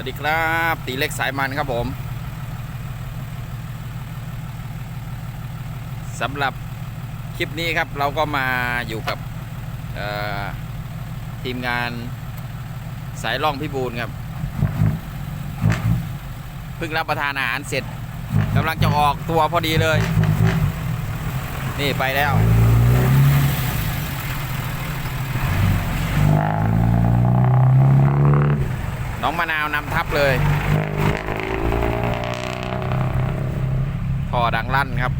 วัสดีครับ ตีเล็กสายมันครับผมสำหรับคลิปนี้ครับเราก็มาอยู่กับทีมงานสายล่องพิบูลครับเพิ่งรับประทานอาหารเสร็จกำลังจะออกตัวพอดีเลย นี่ไปแล้ว องมะนาวนำทับเลยท่อดังลั่นครับ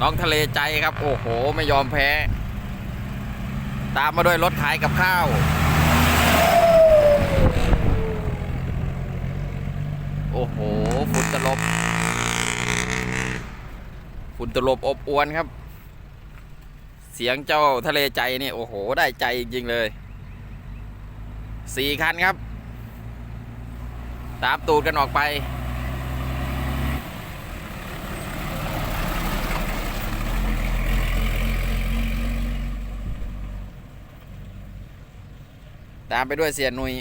น้องทะเลใจครับ โอ้โห ไม่ยอมแพ้ ตามมาด้วยรถขายกับข้าว โอ้โห ฝุ่นตลบ ฝุ่นตลบอบอวนครับ เสียงเจ้าทะเลใจนี่โอ้โหได้ใจจริง ๆ เลยสี่คันครับ ตามตูดกันออกไป ตามไปด้วยเสียนุย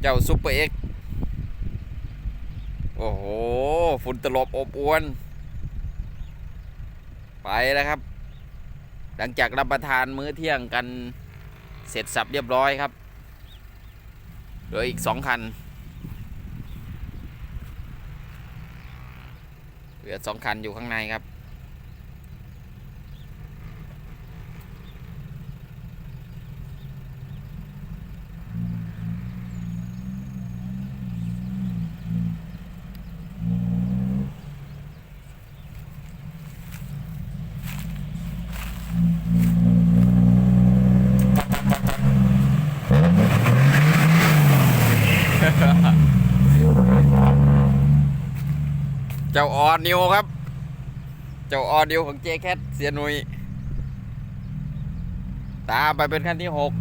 เจ้าซุปเปอร์เอ็ก โอ้โห ฝุ่นตลบอบอวน ไปแล้วครับ หลังจากรับประทานมื้อเที่ยงกันเสร็จสับเรียบร้อยครับเหลืออีกสองคัน เหลือสองคันอยู่ข้างในครับ เจ้าออนิวครับ เจ้าออนิวของเจแคทเสียนุย ตามไปเป็นขั้นที่หก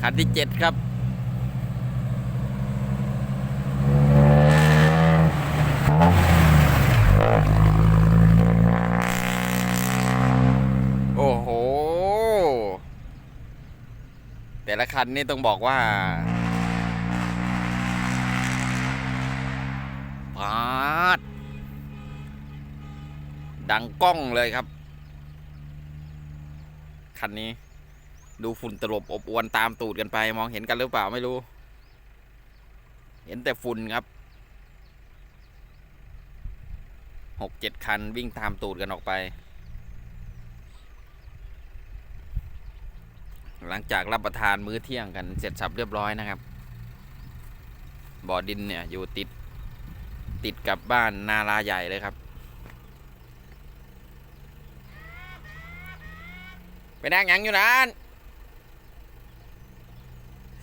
ขั้นที่เจ็ดครับโอ้โห แต่ละคันนี่ต้องบอกว่า ปาดดังกล้องเลยครับ คันนี้ ดูฝุ่นตลบอบอวนตามตูดกันไป มองเห็นกันหรือเปล่าไม่รู้ เห็นแต่ฝุ่นครับหกเจ็ดคันวิ่งตามตูดกันออกไป หลังจากรับประทานมื้อเที่ยงกันเสร็จสับเรียบร้อยนะครับ บ่อดินเนี่ยอยู่ติด ติดกับบ้านนาลาใหญ่เลยครับ ไปนั่งหยังอยู่นั้น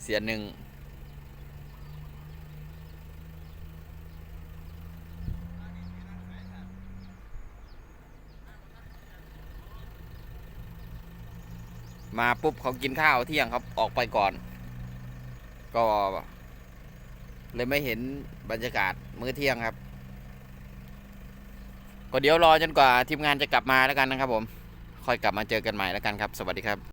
เสียหนึ่งมาปุ๊บเขากินข้าวเที่ยงครับออกไปก่อน ก็เลยไม่เห็นบรรยากาศ มื้อเที่ยงครับ ก็เดี๋ยวรอจนกว่าทีมงานจะกลับมาแล้วกันนะครับผม ค่อยกลับมาเจอกันใหม่แล้วกันครับ สวัสดีครับ